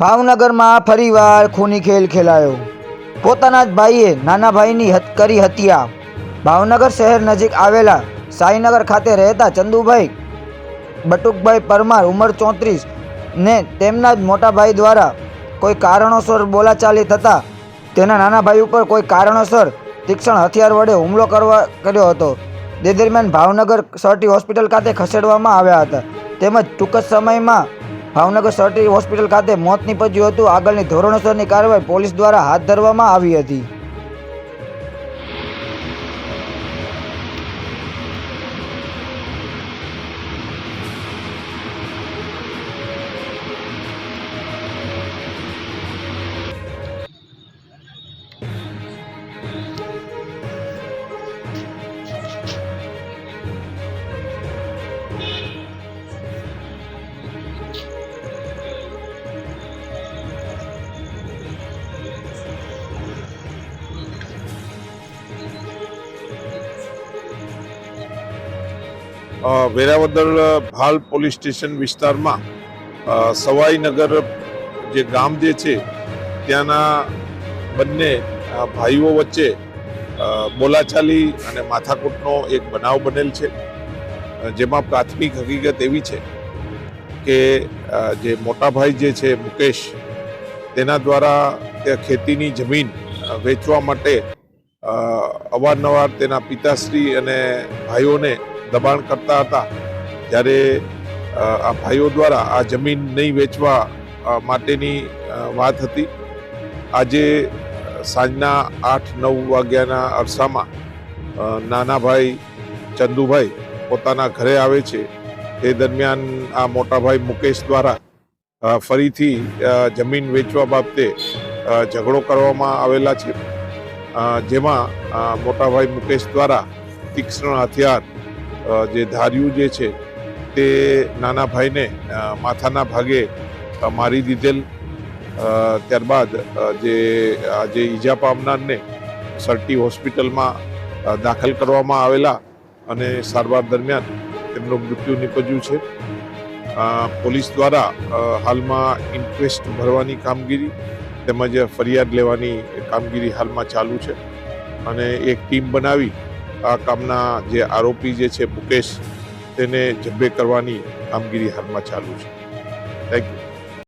ભાવનગરમાં ફરીવાર ખૂની ખેલ ખેલાયો. પોતાના જ ભાઈએ નાના ભાઈની કરી હત્યા. ભાવનગર શહેર નજીક આવેલા સાઈનગર ખાતે રહેતા ચંદુભાઈ બટુકભાઈ પરમાર ઉંમર ચોત્રીસ ને તેમના જ મોટા ભાઈ દ્વારા કોઈ કારણોસર બોલાચાલી થતાં તેના નાના ભાઈ ઉપર કોઈ કારણોસર તીક્ષણ હથિયાર વડે હુમલો કરવા, કર્યો હતો. તે દરમિયાન ભાવનગર સરટી હોસ્પિટલ ખાતે ખસેડવામાં આવ્યા હતા. તેમજ ટૂંક જ સમયમાં ભાવનગર સરટી હોસ્પિટલ ખાતે મોત નીપજ્યું હતું. આગળની ધોરણસરની કાર્યવાહી પોલીસ દ્વારા હાથ ધરવામાં આવી હતી. વેરાવદર ભાલ પોલીસ સ્ટેશન વિસ્તારમાં સવાઈનગર જે ગામ જે છે, ત્યાંના બંને ભાઈઓ વચ્ચે બોલાચાલી અને માથાકૂટનો એક બનાવ બનેલ છે. જેમાં પ્રાથમિક હકીકત એવી છે કે જે મોટા ભાઈ જે છે, મુકેશ, તેના દ્વારા તે ખેતીની જમીન વેચવા માટે અવારનવાર તેના પિતાશ્રી અને ભાઈઓને દબાણ કરતા હતા. ત્યારે આ ભાઈઓ દ્વારા આ જમીન નહીં વેચવા માટેની વાત હતી. આજે સાંજના આઠ નવ વાગ્યાના અરસામાં નાના ભાઈ ચંદુભાઈ પોતાના ઘરે આવે છે. તે દરમિયાન આ મોટાભાઈ મુકેશ દ્વારા ફરીથી જમીન વેચવા બાબતે ઝઘડો કરવામાં આવેલા છે. જેમાં મોટાભાઈ મુકેશ દ્વારા તીક્ષ્ણ હથિયાર જે ધાર્યું જે છે, તે નાના ભાઈને માથાના ભાગે મારી દીધેલ. ત્યારબાદ જે, આ જે ઈજા પામનારને સરટી હોસ્પિટલમાં દાખલ કરવામાં આવેલા અને સારવાર દરમિયાન તેમનું મૃત્યુ નીપજ્યું છે. પોલીસ દ્વારા હાલમાં ઇન્ક્વેસ્ટ ભરવાની કામગીરી તેમજ ફરિયાદ લેવાની કામગીરી હાલમાં ચાલુ છે. અને એક ટીમ બનાવી આ કામના જે આરોપી જે છે, મુકેશ, તેને જબ્બે કરવાની કામગીરી હાલમાં ચાલુ છે. Thank you